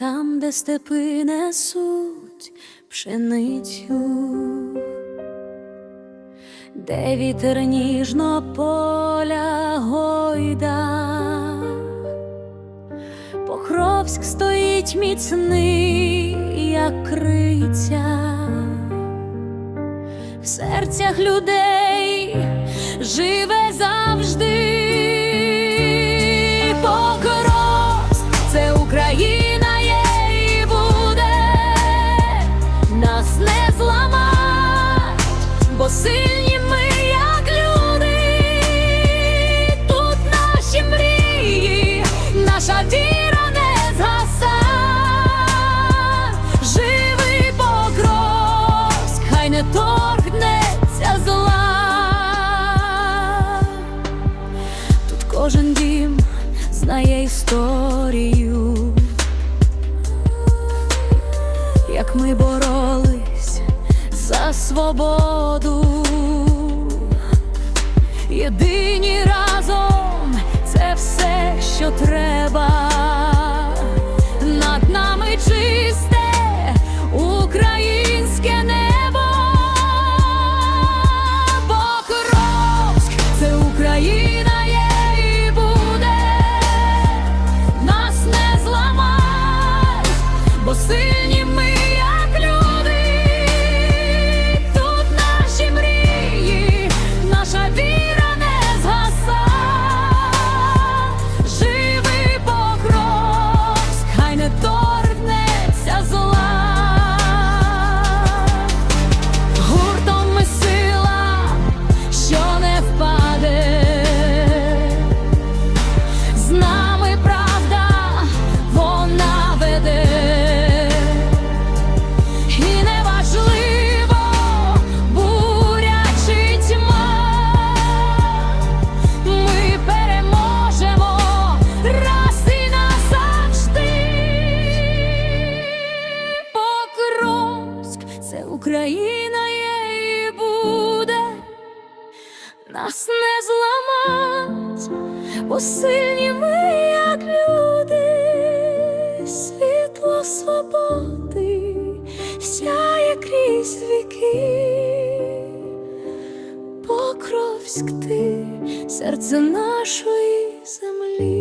де степи несуть пшеницю, де вітер ніжно поля гойда, Покровськ стоїть міцний, як криця, в серцях людей живе як ми боролись за свободу. Єдині разом це все, що треба. Україна є і буде. Нас не зламать, бо ми, як люди, світло свободи сяє крізь віки, Покровськ ти, серце нашої землі.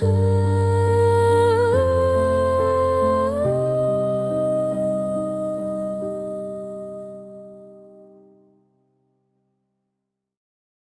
何